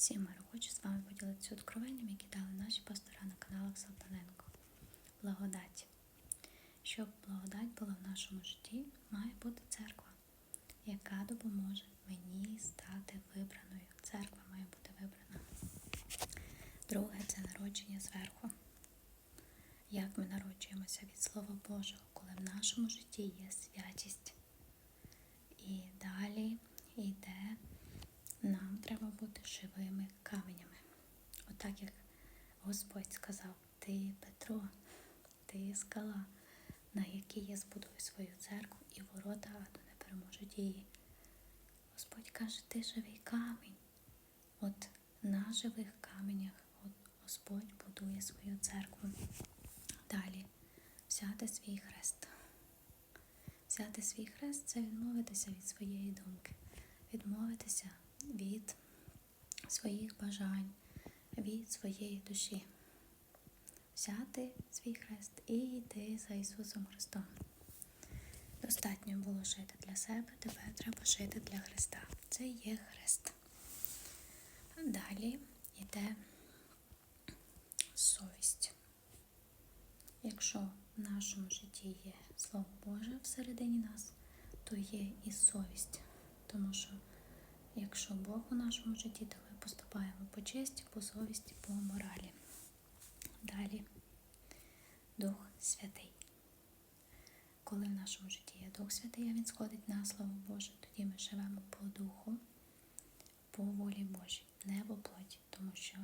Всім миру, хочу з вами поділитися откровенням, які дали наші пастора на каналах Салтаненко. Благодать. Щоб благодать була в нашому житті, має бути церква, яка допоможе мені стати вибраною. Церква має бути вибрана. Друге це народження зверху. Як ми народжуємося від Слова Божого, коли в нашому житті є святість. І далі йде, нам треба живими каменями. Отак як Господь сказав, ти Петро, ти скала, на якій я збудую свою церкву, і ворота аду не переможуть її. Господь каже, ти живий камінь. От на живих каменях Господь будує свою церкву. Далі взяти свій хрест. Взяти свій хрест це відмовитися від своєї думки, відмовитися від своїх бажань, від своєї душі. Взяти свій хрест і йти за Ісусом Христом. Достатньо було жити для себе, тепер треба жити для Христа. Це є хрест. Далі йде совість. Якщо в нашому житті є Слово Боже всередині нас, то є і совість. Тому що якщо Бог у нашому житті, то поступаємо по честі, по совісті, по моралі. Далі Дух Святий. Коли в нашому житті є Дух Святий, а Він сходить на Слово Боже, тоді ми живемо по духу, по волі Божій, не по плоті, тому що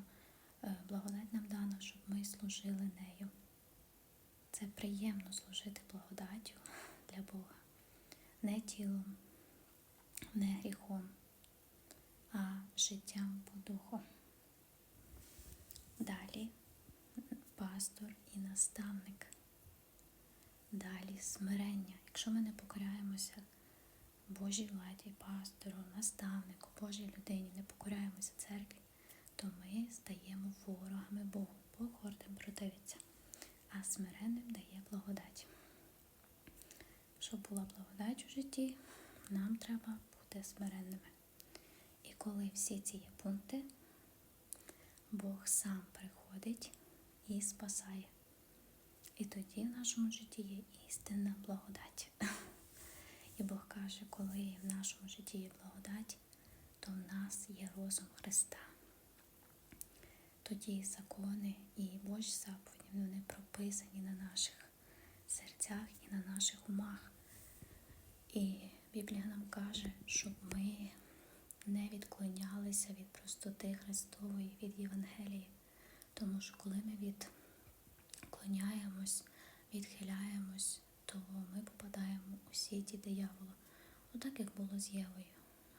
е, благодать нам дана, щоб ми служили нею. Це приємно служити благодаттю для Бога, не тілом, не гріхом, життям по духу. Далі пастор і наставник. Далі смирення. Якщо ми не покоряємося Божій владі, пастору, наставнику, Божій людині, не покоряємося церкві, то ми стаємо ворогами Богу. Бог гордим противиться а смиренним дає благодать. Щоб була благодать у житті, нам треба бути смиренними. Коли всі ці є пункти, Бог сам приходить і спасає. І тоді в нашому житті є істинна благодать. І Бог каже, коли в нашому житті є благодать, то в нас є розум Христа. Тоді закони і Божі заповіді вони прописані на наших серцях і на наших умах. І Біблія нам каже, щоб ми не відклонялися від простоти Христової, від Євангелії. Тому що коли ми відклоняємось, відхиляємось, то ми попадаємо у сіті диявола. Отак, як було з Євою.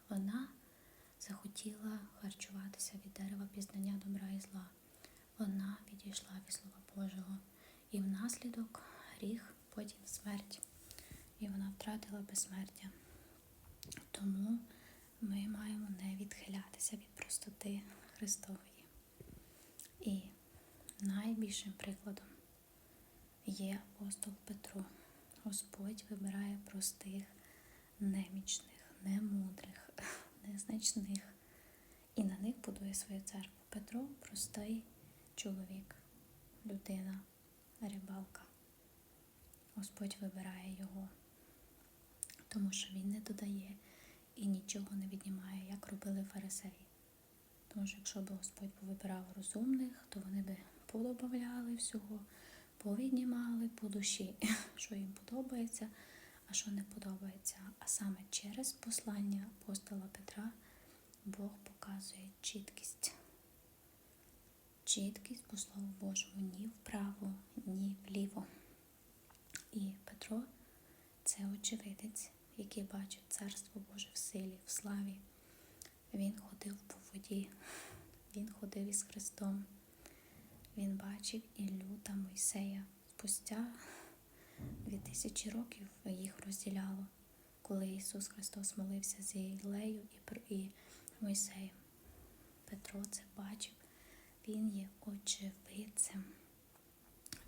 Вона захотіла харчуватися від дерева пізнання добра і зла. Вона відійшла від Слова Божого, і внаслідок гріх, потім смерть. І вона втратила безсмертя. Тому ми маємо не від простоти Христової. І найбільшим прикладом є апостол Петро. Господь вибирає простих, немічних, немудрих, незначних і на них будує свою церкву. Петро простий чоловік, людина, рибалка. Господь вибирає його, тому що він не додає і нічого не віднімає, робили фарисеї. Тому що якщо б Господь повибирав розумних, то вони би подобавляли всього, повіднімали по душі, що їм подобається, а що не подобається. А саме через послання апостола Петра Бог показує чіткість чіткість по Слову Божому ні вправо, ні вліво. І Петро це очевидець, який бачив Царство Боже в силі, в славі. Він ходив по воді, він ходив із Христом. Він бачив Іллю та Мойсея. Спустя дві тисячі років їх розділяло, коли Ісус Христос молився з Ілею і Мойсеєм. Петро це бачив він є очевидцем.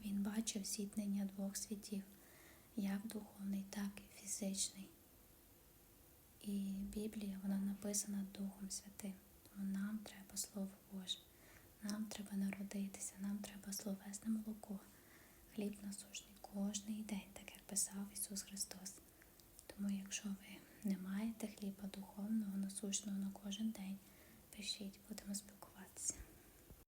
Він бачив зіткнення двох світів, як духовний, так і фізичний. І Біблія вона написана Духом Святим. Тому нам треба Слово Боже. Нам треба народитися, нам треба словесне молоко, хліб насушний кожний день, так як писав Ісус Христос. Тому, якщо ви не маєте хліба духовного, насущного на кожен день, пишіть, будемо спілкуватися.